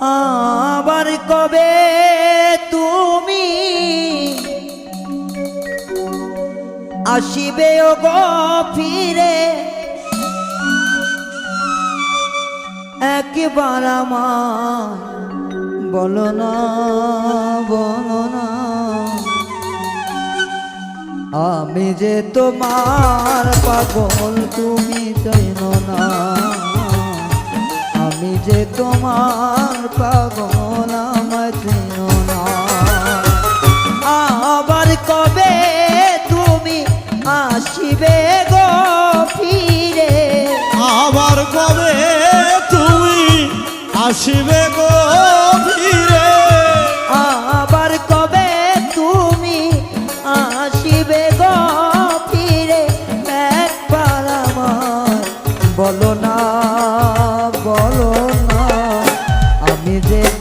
আবার কবে তুমি আসিবে ও ফিরে? একবার আমার বলো না বলো না। আমি যে তোমার পাগল, তুমি চেনো না। আমি যে তোমার পাগল, আমায় না। আবার কবে তুমি আসিবে গো ফিরে? আবার কবে তুমি আসিবে গো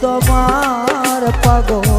তোমার পাগল।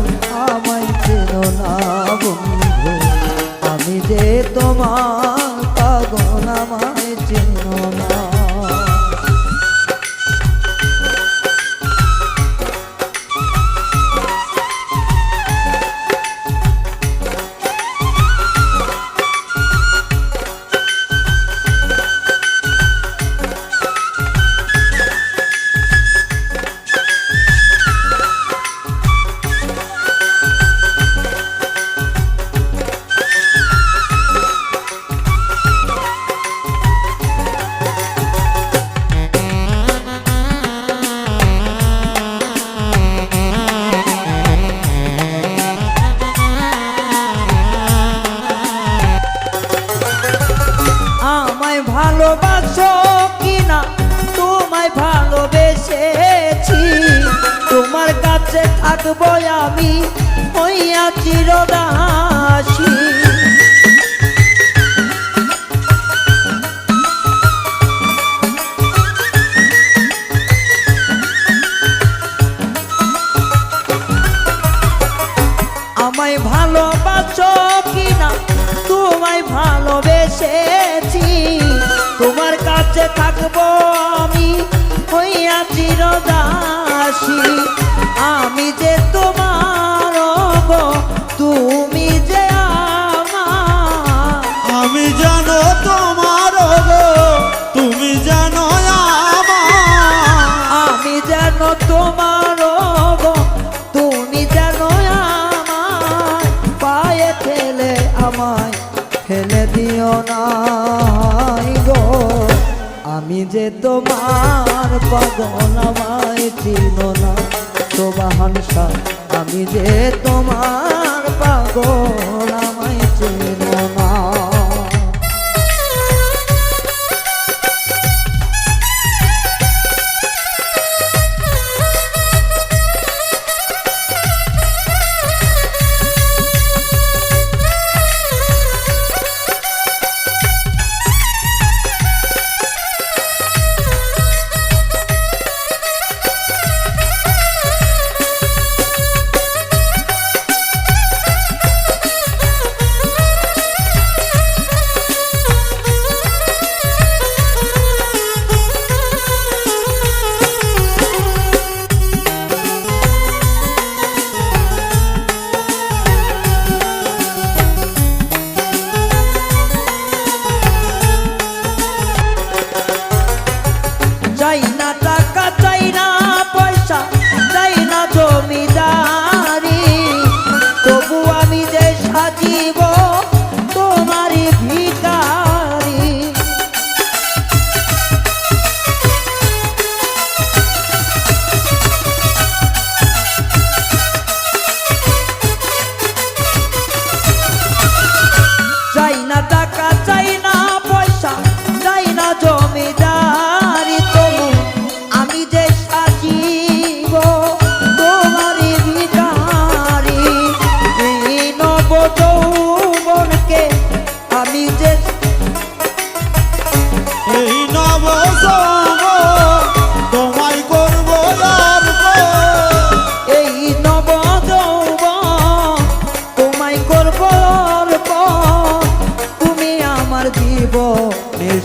থাকব আমি হইয়া চিরদাসী আমায় ভালোবাসো কিনা তোমায় ভালোবেসেছি। তোমার কাছে থাকব চিরদাসী। আমি যে তোমার তুমি যে আমার। আমি জানো তোমার তুমি জানো আমার। আমি যেন তোমার তুমি যেন আমায়। পায়ে ফেলে আমায় ফেলে দিও না। আমি যে তোমার পাগল আমায় চিনো না। তোমার আমি যে তোমার পাগল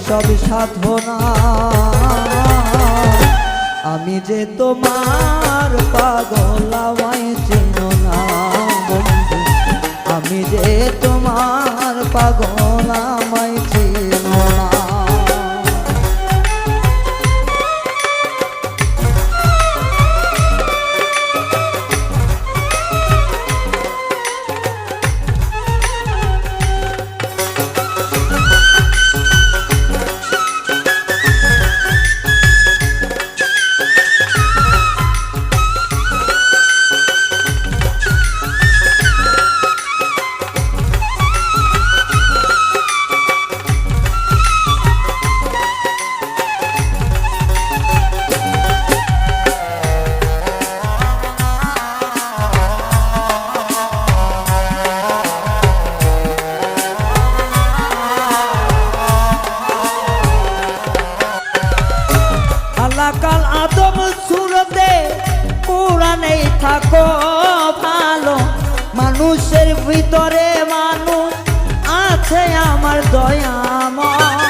সব সাধনা। আমি যে তোমার পাগলাওয়াই চিন না আমি যে তোমার পাগলামাই আলাকাল আদম সুরতে কোরআনেই থাকো ভালো। মানুষের ভিতরে মানুষ আছে আমার দয়াময়।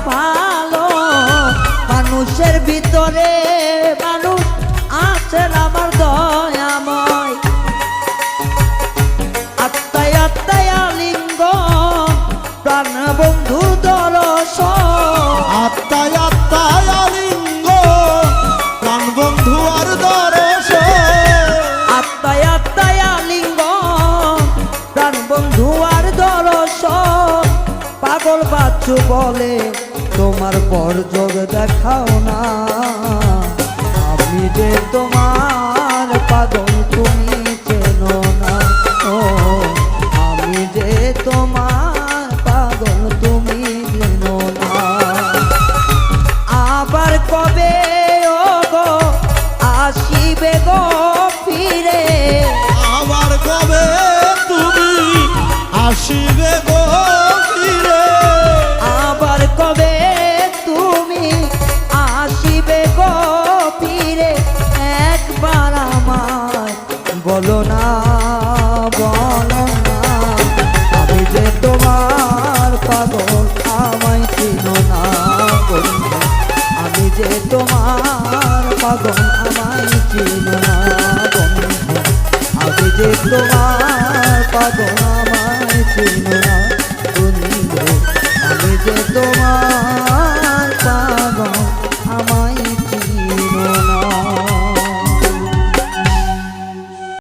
থাকো বাচ্চু বলে, তোমার পর যোগ দেখাও না। আমি যে তোমার পাগল, তুমি চেনো না। ও, আমি যে তোমার পাগল, তুমি চেনো না। আবার কবে ও গো আসিবে গো ফিরে? আবার কবে তুমি আসিবে গো? যে তোমার পাগল